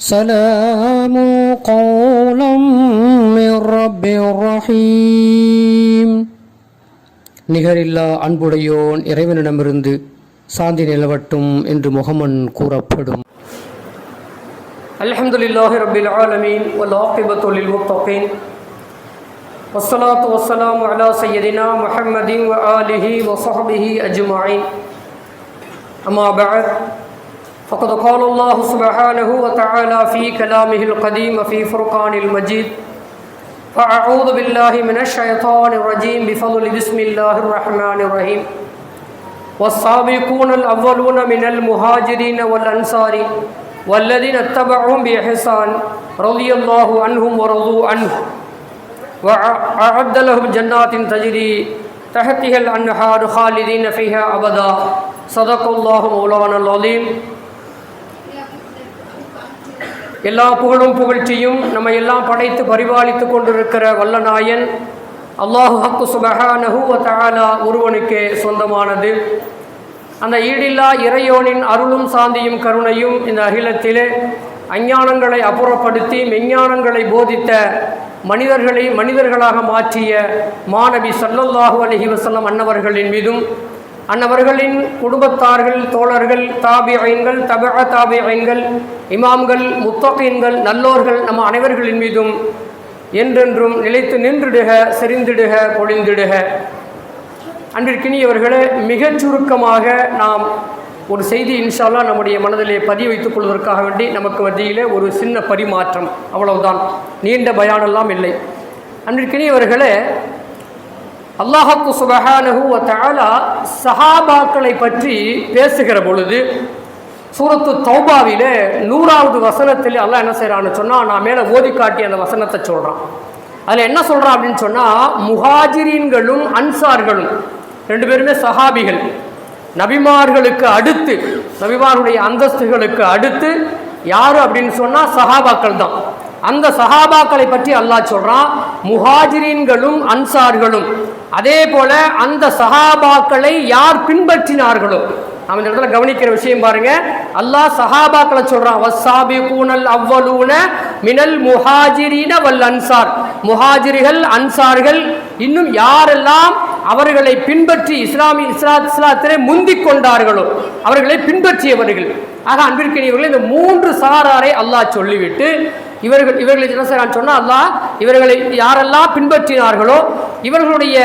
سلام قولا من رب رحيم நிகரில்லா அன்புடையோன் இறைவனிடமிருந்து சாந்தி நிலவட்டும் என்று முகமன் கூறப்படும் الحمد لله رب العالمين والعاقبة للمتقين والصلاة والسلام على سيدنا محمد وآله وصحبه أجمعين أما بعد فقد قال الله سبحانه وتعالى في كلامه القديم في فرقان المجيد فأعوذ بالله من الشيطان الرجيم بفضل بسم الله الرحمن الرحيم. والسابقون الأولون من المهاجرين والأنصار والذين اتبعهم بإحسان رضي الله عنهم ورضوا عنه. وأعد لهم جنات تجري تحتها الأنهار خالدين فيها أبدا. صدق الله مولانا العظيم. எல்லா புகழும் புகழ்ச்சியும் நம்ம எல்லாம் படைத்து பரிபாலித்து கொண்டிருக்கிற வல்லநாயன் அல்லாஹு ஹக்கு சுபஹானஹு வ ஒருவனுக்கே சொந்தமானது. அந்த ஈடில்லா இறையோனின் அருளும் சாந்தியும் கருணையும் இந்த அகிலத்திலே அஞ்ஞானங்களை அப்புறப்படுத்தி மெஞ்ஞானங்களை போதித்த மனிதர்களை மனிதர்களாக மாற்றிய மாணவி சல்லல்லாஹு அலஹி வசல்லம் அன்னவர்களின் மீதும் அன்னவர்களின் குடும்பத்தார்கள் தோழர்கள் தாபியங்கள் தப தாபியங்கள் இமாம்கள் முத்தகீன்கள் நல்லோர்கள் நம்ம அனைவர்களின் மீதும் என்றென்றும் நிலைத்து நின்றுடுக செறிந்திடுக பொழிந்திடுக. அன்றிற்கினியவர்களே மிகச் சுருக்கமாக நாம் ஒரு செய்தி இன்ஷால்லா நம்முடைய மனதிலே பதிய வைத்துக் கொள்வதற்காக வேண்டி நமக்கு மத்தியிலே ஒரு சின்ன பரிமாற்றம். அவ்வளவுதான். நீண்ட பயானெல்லாம் இல்லை. அன்றிற்கினியவர்களே அல்லாஹாக்கு சுபஹானஹு வ சஹாபாக்களை பற்றி பேசுகிற பொழுது சூரத்து தௌபாவிலே நூறாவது வசனத்தில் அல்லாஹ் என்ன செய்கிறான்னு சொன்னால் நான் மேலே ஓதி காட்டி அந்த வசனத்தை சொல்கிறான் அதில் என்ன சொல்கிறான் அப்படின்னு சொன்னால் முஹாஜிரீன்களும் அன்சார்களும் ரெண்டு பேருமே சஹாபிகள் நபிமார்களுக்கு அடுத்து நபிமார்களுடைய அந்தஸ்துகளுக்கு அடுத்து யார் அப்படின்னு சொன்னால் சஹாபாக்கள் தான். அந்த சஹாபாக்களை பற்றி அல்லாஹ் சொல்கிறான் முஹாஜிரீன்களும் அன்சார்களும். அதே போல அந்த சஹாபாக்களை யார் பின்பற்றினார்களோ? நம்ம இந்த இடத்துல கவனிக்கிற விஷயம் பாருங்க. அல்லாஹ் சஹாபாக்களை சொல்றான் வஸ்ஸாபி கூனல் அவ்வளூன மினல் முஹாஜிரீன வல் அன்சார். முஹாஜிரிகள் அன்சார்கள் இன்னும் யாரெல்லாம் அவர்களை பின்பற்றி இஸ்லாமி இஸ்லா இஸ்லாத்திலே முந்திக் கொண்டார்களோ அவர்களை பின்பற்றியவர்கள். ஆக அன்பிற்கினியவர்கள் இந்த மூன்று சாராரை அல்லாஹ் சொல்லிவிட்டு இவர்கள் இவர்களை தினசரான் சொன்னால் அல்லாஹ் இவர்களை யாரெல்லாம் பின்பற்றினார்களோ இவர்களுடைய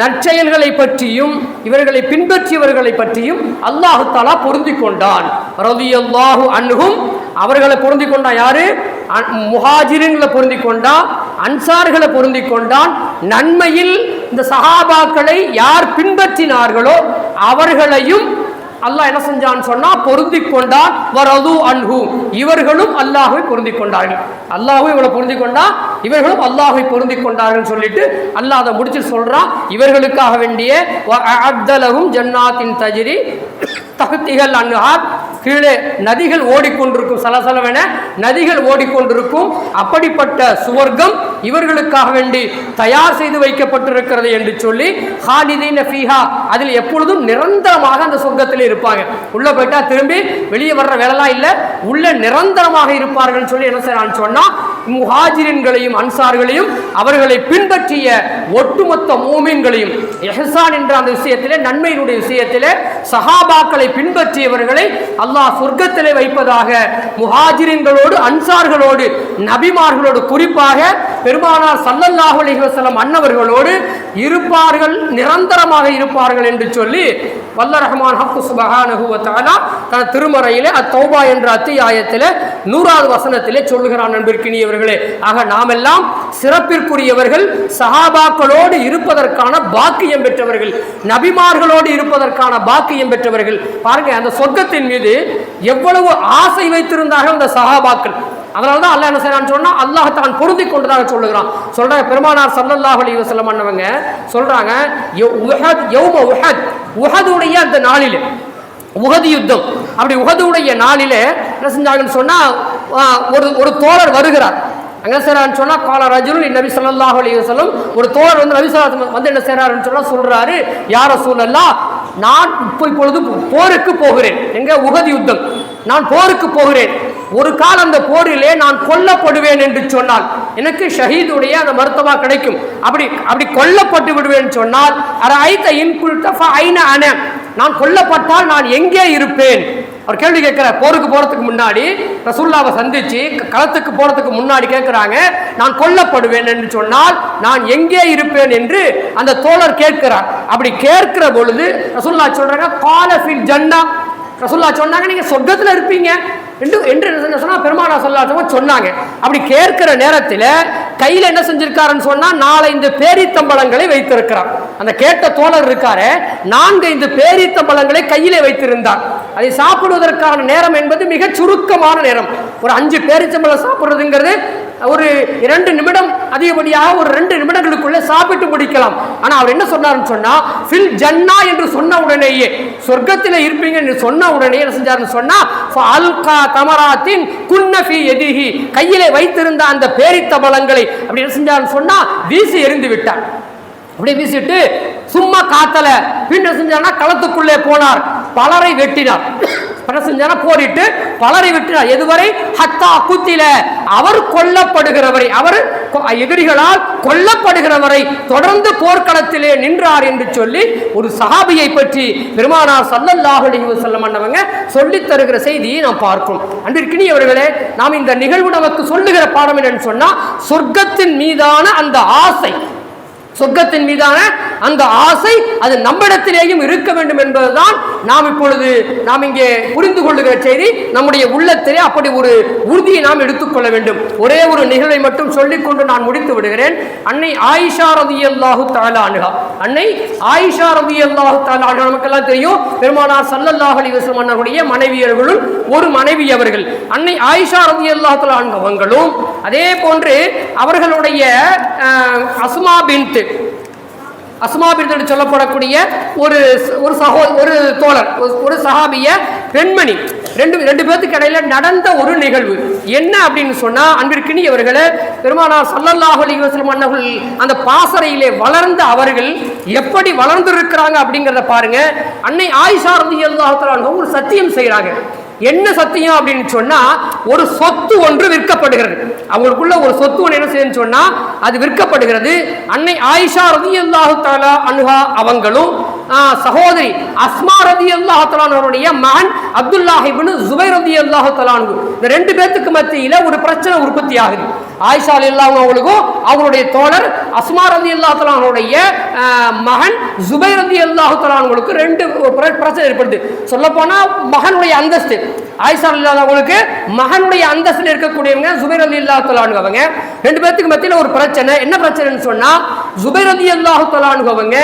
நற்செயல்களை பற்றியும் இவர்களை பின்பற்றியவர்களை பற்றியும் அல்லாஹு தாலா பொருந்தி கொண்டான் ரதியல்லாஹு அன்னுகும் அவர்களை பொருந்தி கொண்டான் யாரு? அன்- முஹாஜிரின்களை பொருந்தி கொண்டான் அன்சார்களை பொருந்தி கொண்டான் நன்மையில் இந்த சஹாபாக்களை யார் பின்பற்றினார்களோ அவர்களையும் அல்லாஹ் என்ன செஞ்சான்னு சொன்னா பொருந்தி கொண்டான். வரது அன்ஹு. இவர்களும் அல்லாஹுவை பொருந்தி கொண்டார்கள். அல்லாஹ்வை இவளை பொருந்தி கொண்டா? இவர்களும் அல்லாஹுவை பொருந்தி கொண்டார்கள் சொல்லிட்டு அல்லாஹ் அதை முடிச்சு சொல்றான். இவர்களுக்காக வேண்டிய அப்தலகும் ஜன்னாத்தின் தஜிரி தகுத்திகள் அன்ஹார் கீழே நதிகள் ஓடிக்கொண்டிருக்கும் சலசலவென நதிகள் ஓடிக்கொண்டிருக்கும். அப்படிப்பட்ட சுவர்க்கம் இவர்களுக்காக வேண்டி தயார் செய்து வைக்கப்பட்டிருக்கிறது என்று சொல்லி ஹாலிதீன ஃபீஹா அதில் எப்பொழுதும் நிரந்தரமாக அந்த சொர்க்கத்தில் இருப்பாங்க. உள்ள போயிட்டா திரும்பி வெளியே வர்ற வேலைலாம் இல்லை உள்ள நிரந்தரமாக இருப்பார்கள் சொல்லி என்ன செய்யறான்னு சொன்னால் முஹாஜிரின்களையும் அன்சார்களையும் அவர்களை பின்பற்றிய ஒட்டுமொத்த மூமின்களையும் எஹசான் என்ற அந்த விஷயத்திலே நன்மையினுடைய விஷயத்திலே சஹாபாக்களை பின்பற்றியவர்களை அல்லாஹ் சொர்க்கத்திலே வைப்பதாக முஹாஜிரின்களோடு அன்சார்களோடு நபிமார்களோடு குறிப்பாக பெருமானார் சல்லல்லாஹு அலிஹசலம் அன்னவர்களோடு இருப்பார்கள் நிரந்தரமாக இருப்பார்கள் என்று சொல்லி வல்ல ரஹ்மான் ஹக்கு சுபஹானஹு தன் திருமறையிலே அத்தௌபா என்ற அத்தியாயத்தில் நூறாவது வசனத்திலே சொல்லுகிறான் நண்பிற்கினியவர்களே. ஆக நாமெல்லாம் சிறப்பிற்குரியவர்கள் சஹாபாக்களோடு இருப்பதற்கான பாக்கியம் பெற்றவர்கள் நபிமார்களோடு இருப்பதற்கான பாக்கியம் பெற்றவர்கள். பாருங்க அந்த சொர்க்கத்தின் மீது எவ்வளவு ஆசை வைத்திருந்தார்கள் அந்த சஹாபாக்கள். அதனால தான் அல்லாஹ் என்ன செய்யறான்னு சொன்னால் அல்லாஹ் தான் பொருந்தி கொண்டதாக சொல்லுகிறான். சொல்கிறாங்க பெருமானார் சல்லல்லாஹ் அலி வசலம் அண்ணவங்க சொல்கிறாங்க உஹத் யௌம உஹத் உஹதுடைய அந்த நாளில் உகது யுத்தம். அப்படி உகதுடைய நாளிலே என்ன செஞ்சாங்கன்னு சொன்னால் ஒரு ஒரு தோழர் வருகிறார். அங்கே செய்கிறான்னு சொன்னால் கால ரஜுல் நபி சொல்லாஹ் அலி வசலம் ஒரு தோழர் வந்து நபி ஸல்லல்லாஹு வந்து என்ன செய்கிறாருன்னு சொன்னால் சொல்கிறாரு யார சூழல்லா நான் இப்போ இப்பொழுது போருக்கு போகிறேன். எங்கே? உகது யுத்தம். நான் போருக்கு போகிறேன். ஒரு கால் அந்த போரிலே நான் கொல்லப்படுவேன் என்று சொன்னால் எனக்கு ஷஹீதுடைய அந்த மருத்துவா கிடைக்கும். அப்படி அப்படி கொல்லப்பட்டு விடுவேன் சொன்னால் அரை ஐத்த இன்குல்ட ஐன அன. நான் கொல்லப்பட்டால் நான் எங்கே இருப்பேன்? அவர் கேள்வி கேட்குற போருக்கு போறதுக்கு முன்னாடி ரசுல்லாவை சந்திச்சு களத்துக்கு போறதுக்கு முன்னாடி கேட்கிறாங்க நான் கொல்லப்படுவேன் என்று சொன்னால் நான் எங்கே இருப்பேன் என்று அந்த தோழர் கேட்கிறார். அப்படி கேட்கிற பொழுது ரசுல்லா சொல்றாங்க காலஃபில் ஜன்னா. ரசுல்லா சொன்னாங்க நீங்க சொர்க்கத்துல இருப்பீங்க. என்று என்று என்ன சொன்னா பெருமானா சொல்லாதவங்க சொன்னாங்க. அப்படி கேட்கிற நேரத்தில் கையில் என்ன செஞ்சிருக்காருன்னு சொன்னால் நாலஞ்சு பேரித்தம்பளங்களை வைத்திருக்கிறார். அந்த கேட்ட தோழர் இருக்காரு நான்கு இந்த பேரித்தம்பளங்களை கையிலே வைத்திருந்தார். அதை சாப்பிடுவதற்கான நேரம் என்பது மிக சுருக்கமான நேரம். ஒரு அஞ்சு பேரிச்சம்பளம் சாப்பிட்றதுங்கிறது ஒரு இரண்டு நிமிடம் அதிகப்படியாக ஒரு ரெண்டு நிமிடங்களுக்குள்ளே சாப்பிட்டு முடிக்கலாம். ஆனால் அவர் என்ன சொன்னாருன்னு சொன்னால் ஃபில் ஜன்னா என்று சொன்ன உடனேயே சொர்க்கத்தில் இருப்பீங்க என்று சொன்ன உடனே என்ன செஞ்சாருன்னு சொன்னால் அல்கா தமராத்தின் குன்னஃபி எதிகி கையிலே வைத்திருந்த அந்த பேரித்தபலங்களை அப்படி என்ன செஞ்சாருன்னு சொன்னால் வீசி எறிந்து விட்டார். அப்படியே வீசிட்டு சும்மா காத்தல. பின்ன செஞ்சானா களத்துக்குள்ளே போனார். பலரை வெட்டினார். என்ன செஞ்சானா போரிட்டு பலரை வெட்டினார். எதுவரை? ஹத்தா குத்தில. அவர் கொல்லப்படுகிறவரை அவர் கொ- எதிரிகளால் கொல்லப்படுகிறவரை தொடர்ந்து போர்க்களத்திலே நின்றார் என்று சொல்லி ஒரு சஹாபியை பற்றி பெருமானார் சல்லல்லாஹு அலிஹி செல்லம் அண்ணவங்க சொல்லித் தருகிற செய்தியை நாம் பார்க்கிறோம். அன்பிற்கினியவர்களே நாம் இந்த நிகழ்வு நமக்கு சொல்லுகிற பாடம் என்னன்னு சொன்னா சொர்க்கத்தின் மீதான அந்த ஆசை சொர்க்கத்தின் மீதான அந்த ஆசை அது நம்மிடத்திலேயும் இருக்க வேண்டும் என்பதுதான் நாம் இப்பொழுது நாம் இங்கே புரிந்து கொள்ளுகிற செய்தி. நம்முடைய உள்ளத்திலே அப்படி ஒரு உறுதியை நாம் எடுத்துக்கொள்ள வேண்டும். ஒரே ஒரு நிகழ்வை மட்டும் சொல்லிக்கொண்டு நான் முடித்து விடுகிறேன். அன்னை ஆயிஷா ரதியல்லாஹு தாலா அன்ஹா. அன்னை ஆயிஷா ரதியல்லாஹு தாலா அன்ஹா. நமக்கெல்லாம் தெரியும் பெருமானார் சல்லல்லாஹ் அலைஹி வஸல்லம் அன்னர்களுடைய ஒரு மனைவி அவர்கள். அன்னை ஆயிஷா ரதி அல்லாஹு அன்ஹா அதே போன்று அவர்களுடைய அசுமா பின்த்து அஸ்மா சொல்லப்படக்கூடிய ஒரு ஒரு சகோ ஒரு தோழர் ஒரு- ஒரு சஹாபிய பெண்மணி. ரெண்டு ரெண்டு பேர்த்துக்கு இடையில நடந்த ஒரு நிகழ்வு. என்ன அப்படின்னு சொன்னா அன்பிற்கினி அவர்களே பெருமானா சல்லல்லாஹ் அலைஹி வஸல்லம் அந்த பாசறையிலே வளர்ந்த அவர்கள் எப்படி வளர்ந்திருக்கிறாங்க அப்படிங்கிறத பாருங்க. அன்னை ஆயிஷா ரதி தஆலா ஒரு சத்தியம் செய்கிறாங்க என்ன சத்தியம் அப்படின்னு சொன்னா ஒரு சொத்து ஒன்று விற்கப்படுகிறது. அவங்களுக்குள்ள ஒரு சொத்து ஒன்று என்ன செய்யுன்னு சொன்னா அது விற்கப்படுகிறது. அன்னை ஆயிஷா ரதியல்லாஹு தஆலா அனுஹா அவங்களும் சகோதரி அஸ்மா ரதியல்லாஹு தஆலா அவருடைய மகன் அப்துல்லாஹிபின் ஜுபை ரதி அல்லாஹு தஆலா இந்த ரெண்டு பேத்துக்கு மத்தியில ஒரு பிரச்சனை உற்பத்தி ஆகுது. ஆயிஷா ரலியல்லாஹு அவங்களுக்கும் அவங்களுடைய தோழர் அஸ்மா ரந்தி தஆலா மகன் ஜுபை ரந்தி அல்லாஹுத்தலான்களுக்கு ரெண்டு பிர- பிரச்சனை ஏற்படுது. சொல்லப்போனால் மகனுடைய அந்தஸ்து. ஆயிஷா இல்லாதவங்களுக்கு மகனுடைய அந்தஸ்தில் இருக்கக்கூடியவங்க ஜுபைர் ரலியல்லாஹு தஆலா அவங்க ரெண்டு பேர்த்துக்கு மத்தியில் ஒரு பிரச்சனை. என்ன பிரச்சனைன்னு சொன்னால் ஜுபைர் ரலியல்லாஹு தஆலா அவங்க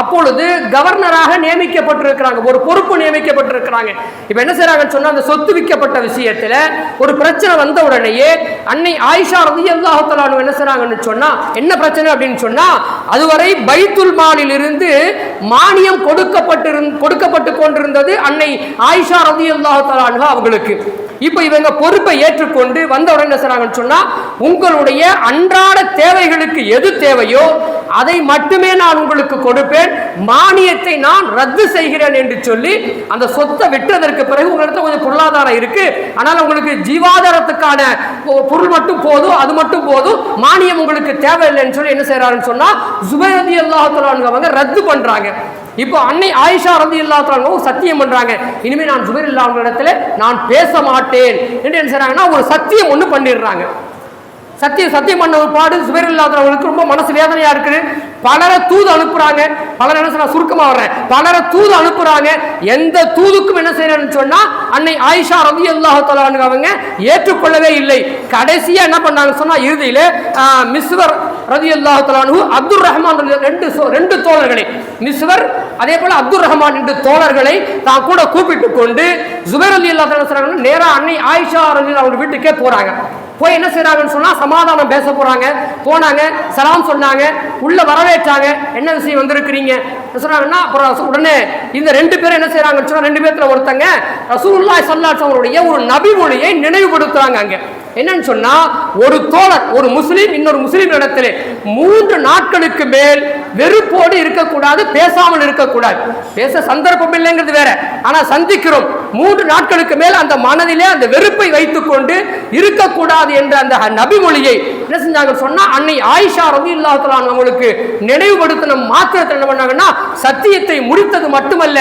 அப்பொழுது கவர்னராக நியமிக்கப்பட்டிருக்கிறாங்க. ஒரு பொறுப்பு நியமிக்கப்பட்டிருக்கிறாங்க. இப்போ என்ன செய்கிறாங்கன்னு சொன்னால் அந்த சொத்து விற்கப்பட்ட விஷயத்தில் ஒரு பிரச்சனை வந்த உடனேயே அன்னை ஆயிஷா ரலியல்லாஹு தஆலா என்ன செய்றாங்கன்னு சொன்னா என்ன பிரச்சனை அப்படின்னு சொன்னா அதுவரை பைத்துல் மாலிலிருந்து மானியம் கொடுக்கப்பட்டிரு கொடுக்கப்பட்டு கொண்டிருந்தது அன்னை ஆயிஷா ரலியல்லாஹு தஆலா அவங்களுக்கு இப்போ இவங்க பொறுப்பை ஏற்றுக்கொண்டு வந்த என்ன செய்றாங்கன்னு சொன்னா உங்களுடைய அன்றாட தேவைகளுக்கு எது தேவையோ அதை மட்டுமே நான் உங்களுக்கு கொடுப்பேன். மானியத்தை நான் ரத்து செய்கிறேன் என்று சொல்லி அந்த சொத்தை விட்டதற்கு பிறகு உங்களிடத்துல கொஞ்சம் பொருளாதாரம் இருக்கு. ஆனால் உங்களுக்கு ஜீவாதாரத்துக்கான பொருள் மட்டும் போதும் அது மட்டும் போதும். மானியம் உங்களுக்கு தேவையில்லைன்னு சொல்லி என்ன செய்யறாருன்னு சொன்னா ஜுபைரதி அல்லாஹ் அவங்க ரத்து பண்றாங்க. இப்போ அன்னை ஆயிஷா ரதி இல்லாதவங்க சத்தியம் பண்றாங்க. இனிமே நான் ஜுபைர் இல்லாத நான் பேச மாட்டேன். என்று என்ன செய்றாங்கன்னா ஒரு சத்தியம் ஒன்று பண்ணிடுறாங்க. சத்தியம் சத்தியம் பண்ண ஒரு பாடு சுவர் இல்லாதவர்களுக்கு ரொம்ப மனசு வேதனையா இருக்குது. பலரை தூது அனுப்புறாங்க. பலர் என்ன சொன்னா சுருக்கமா வர்றேன். பலரை தூது அனுப்புறாங்க. எந்த தூதுக்கும் என்ன செய்யறேன்னு சொன்னா அன்னை ஆயிஷா ரவி அல்லாஹ் அவங்க ஏற்றுக்கொள்ளவே இல்லை. கடைசியா என்ன பண்ணாங்க சொன்னா இறுதியில மிஸ்வர் ரதி தலானு அப்துல் ரஹ்மான் ரெண்டு சோ- ரெண்டு தோழர்களை மிஸ்வர் அதே போல அப்துல் ரஹ்மான் ரெண்டு தோழர்களை தான் கூட கூப்பிட்டு கொண்டு ஜுபைர் அலி அல்லா நேராக அன்னை ஆயிஷா ரலி அவங்க வீட்டுக்கே போறாங்க. போய் என்ன செய்கிறாங்கன்னு சொன்னால் சமாதானம் பேச போகிறாங்க போனாங்க சலாம் சொன்னாங்க உள்ளே வரவேற்றாங்க. என்ன விஷயம் வந்திருக்கிறீங்க? சொன்னாங்கன்னா அப்புறம் உடனே இந்த ரெண்டு பேரும் என்ன செய்கிறாங்கன்னு சொன்னால் ரெண்டு பேர்த்தில் ஒருத்தங்க ரசூலுல்லாஹி ஸல்லல்லாஹு அவருடைய ஒரு நபி மொழியை நினைவுபடுத்துகிறாங்க அங்கே. என்னன்னு சொன்னா ஒரு தோழர் ஒரு முஸ்லீம் இன்னொரு முஸ்லீம் இடத்திலே மூன்று நாட்களுக்கு மேல் வெறுப்போடு இருக்கக்கூடாது பேசாமல் இருக்கக்கூடாது. பேச சந்தர்ப்பம் இல்லைங்கிறது வேற. ஆனா சந்திக்கிறோம். மூன்று நாட்களுக்கு மேல் அந்த மனதிலே அந்த வெறுப்பை வைத்துக்கொண்டு இருக்கக்கூடாது என்ற அந்த நபிமொழியை என்ன செஞ்சாங்க சொன்னா அன்னை ஆயிஷா ரவி இல்லாத்தலான் அவங்களுக்கு நினைவுபடுத்தின மாத்திரத்தில் என்ன பண்ணாங்கன்னா சத்தியத்தை முடித்தது மட்டுமல்ல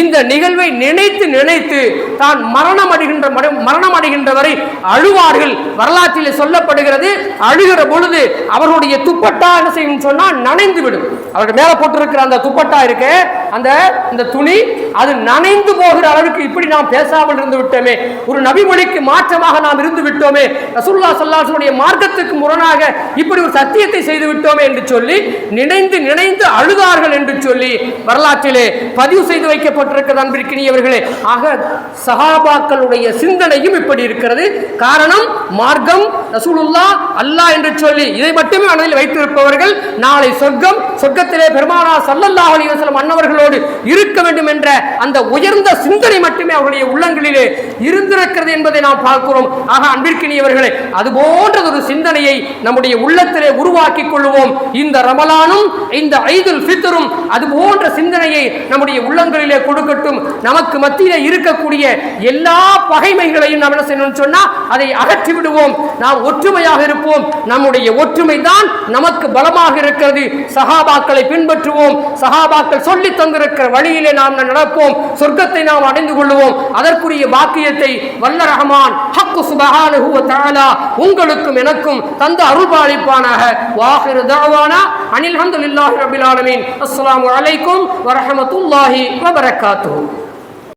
இந்த நிகழ்வை நினைத்து நினைத்து தான் மரணம் அடைகின்ற மரணம் அடைகின்ற வரை அழுவார்கள். வரலாற்றிலே சொல்லப்படுகிறது அழுகிற பொழுது அவர்களுடைய துப்பட்டா என்ன செய்யும் சொன்னால் நனைந்து விடும். அவர்கள் மேல போட்டிருக்கிற அந்த துப்பட்டா இருக்கு அந்த இந்த துணி அது நனைந்து போகிற அளவுக்கு இப்படி நாம் பேசாமல் இருந்து விட்டோமே. ஒரு நபிமொழிக்கு மாற்றமாக நாம் இருந்து விட்டோமே. ரசூல்லா ஸல்லல்லாஹு மார்க்கத்துக்கு முரணாக இப்படி ஒரு சத்தியத்தை செய்து விட்டோமே என்று சொல்லி நினைந்து நினைந்து அழுதார்கள் என்று சொல்லி வரலாற்றிலே பதிவு செய்து வைக்கப்பட்டிருக்கிறது அன்பிற்கினியவர்களே. ஆக சஹாபாக்களுடைய சிந்தனையும் இப்படி இருக்கிறது. காரணம் மார்க்கம் ரசூலுல்லா அல்லாஹ் என்று சொல்லி இதை மட்டுமே மனதில் வைத்திருப்பவர்கள் நாளை சொர்க்கம் சொர்க்கத்திலே பெருமானா சல்லல்லாஹு அலைஹி அன்னவர்களோடு இருக்க வேண்டும் என்ற அந்த உயர்ந்த சிந்தனை மட்டுமே அவருடைய உள்ளங்களிலே இருந்திருக்கிறது என்பதை நாம் பார்க்கிறோம். ஆக அன்பிற்கினியவர்களே அது போன்ற ஒரு சிந்தனையை நம்முடைய உள்ளத்திலே உருவாக்கி கொள்வோம் இந்த ரமலானும் இந்த ஐதுல் ஃபித்தரும் அது போன்ற சிந்தனையை நம்முடைய உள்ளங்களிலே கொடுக்கட்டும். நமக்கு மத்தியிலே இருக்கக்கூடிய எல்லா பகைமைகள் எதிரிகளையும் நாம் என்ன செய்யணும்னு சொன்னா அதை அகற்றி விடுவோம். நாம் ஒற்றுமையாக இருப்போம். நம்முடைய ஒற்றுமை தான் நமக்கு பலமாக இருக்கிறது. சகாபாக்களை பின்பற்றுவோம். சகாபாக்கள் சொல்லி தந்திருக்கிற வழியிலே நாம் நடப்போம். சொர்க்கத்தை நாம் அடைந்து கொள்வோம் அதற்குரிய பாக்கியத்தை வல்ல ரஹமான் ஹக்கு சுபஹானஹு வ தஆலா உங்களுக்கும் எனக்கும் தந்த அருள்பாலிப்பானாக. வாஹிரு தஅவானா அனில் ஹம்துலில்லாஹி ரப்பில் ஆலமீன். அஸ்ஸலாமு அலைக்கும் வ ரஹ்மத்துல்லாஹி வ பரக்காத்துஹு